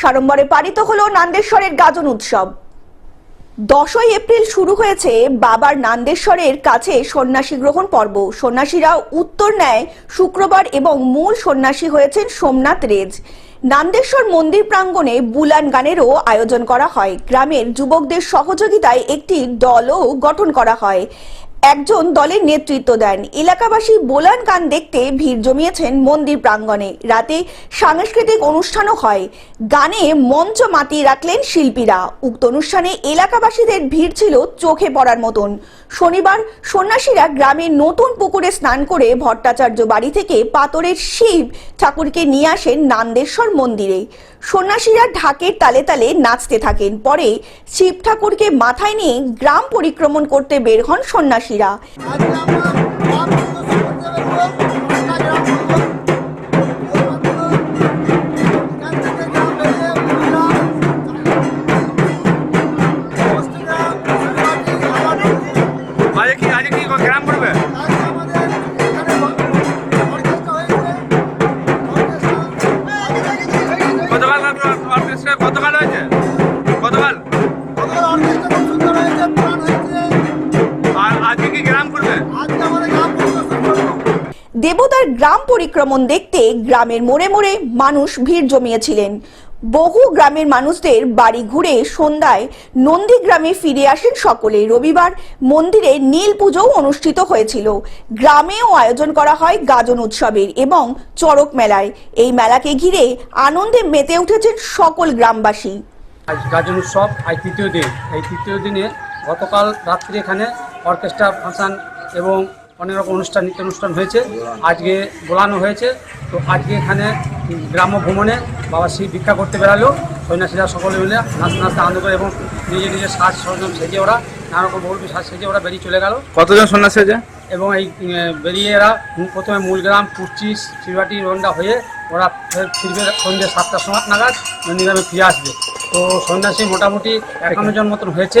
সাড়ম্বরে পালিত হলো নান্দেশ্বরের গাজন উৎসব। দশই এপ্রিল শুরু হয়েছে বাবার নান্দেশ্বরের কাছে সন্ন্যাসী গ্রহণ পর্ব। সন্ন্যাসীরা উত্তর নেয় শুক্রবার এবং মূল সন্ন্যাসী হয়েছেন সোমনাথ রেজ। নান্দেশ্বর মন্দির প্রাঙ্গণে বুলান গানেরও আয়োজন করা হয়। গ্রামের যুবকদের সহযোগিতায় একটি দলও গঠন করা হয়। একজন দলের নেতৃত্ব দেন। এলাকাবাসী বোলান গান দেখতে ভিড় জমিয়েছেন মন্দির প্রাঙ্গণে। রাতে সাংস্কৃতিক অনুষ্ঠানও হয়। গানে মঞ্চ মাতিয়ে রাখলেন শিল্পীরা। উক্ত অনুষ্ঠানে এলাকাবাসীদের ভিড় ছিল চোখে পড়ার মতন। শনিবার সন্ন্যাসীরা গ্রামের নতুন পুকুরে স্নান করে ভট্টাচার্য বাড়ি থেকে পাতরের শিব ঠাকুরকে নিয়ে আসেন নান্দেশ্বর মন্দিরে। সন্ন্যাসীরা ঢাকের তালে তালে নাচতে থাকেন। পরে শিব ঠাকুরকে মাথায় নিয়ে গ্রাম পরিক্রমণ করতে বের হন সন্ন্যাসীরা। আজকে আমরা গ্রাম পরিদর্শন করতে বেরোবো। একটা গ্রাম বলবো। এখান থেকে গ্রাম বেরিয়ে মহিলা, সমষ্টিরা, মুসলমানি, আমাদের আজকে কি আজকে কি গ্রাম পড়বে আর কি গ্রাম পড়বে আজকে আমাদের গ্রাম দেবতার গ্রাম পরিক্রমণ দেখতে গ্রামের মোড়ে মোড়ে মানুষ ভিড় জমিয়েছিলেন। বহু গ্রামের মানুষদের বাড়ি ঘুরে সন্ধ্যায় নন্দীগ্রামে ফিরে আসেন সকলে। রবিবার মন্দিরে নীল পুজোও অনুষ্ঠিত হয়েছিল। গ্রামেও আয়োজন করা হয় গাজন উৎসবের এবং চড়ক মেলায়। এই মেলাকে ঘিরে আনন্দে মেতে উঠেছেন সকল গ্রামবাসী। আজ গাজন উৎসব আজ তৃতীয় দিন। এই তৃতীয় দিনে গতকাল রাত্রি এখানে অর্কেস্ট্রা ফাংশন এবং অনেক রকম অনুষ্ঠান নৃত্য অনুষ্ঠান হয়েছে। আজকে বোলানো হয়েছে। তো আজকে এখানে গ্রাম্য ভ্রমণে বাবা শিব ভিক্ষা করতে বেরালো সন্ন্যাসীরা সকলে মিলে নাচতে নাচতে আনন্দ করে এবং নিজে নিজের সাজ সরঞ্জাম সেজে ওরা নানা রকম বহু সাজ সেজে ওরা বেরিয়ে চলে গেল। কতজন সন্ন্যাসী আছে এবং এই বেরিয়ে এরা প্রথমে মূলগ্রাম পুষ্টিস শিলবাটি রন্ডা হয়ে ওরা ফের ফিরবে সন্ধ্যে সাতটার সময় নাগাদ নন্দীগ্রামে ফিরে আসবে। তো সন্ন্যাসী মোটামুটি একান্ন জন মতন হয়েছে।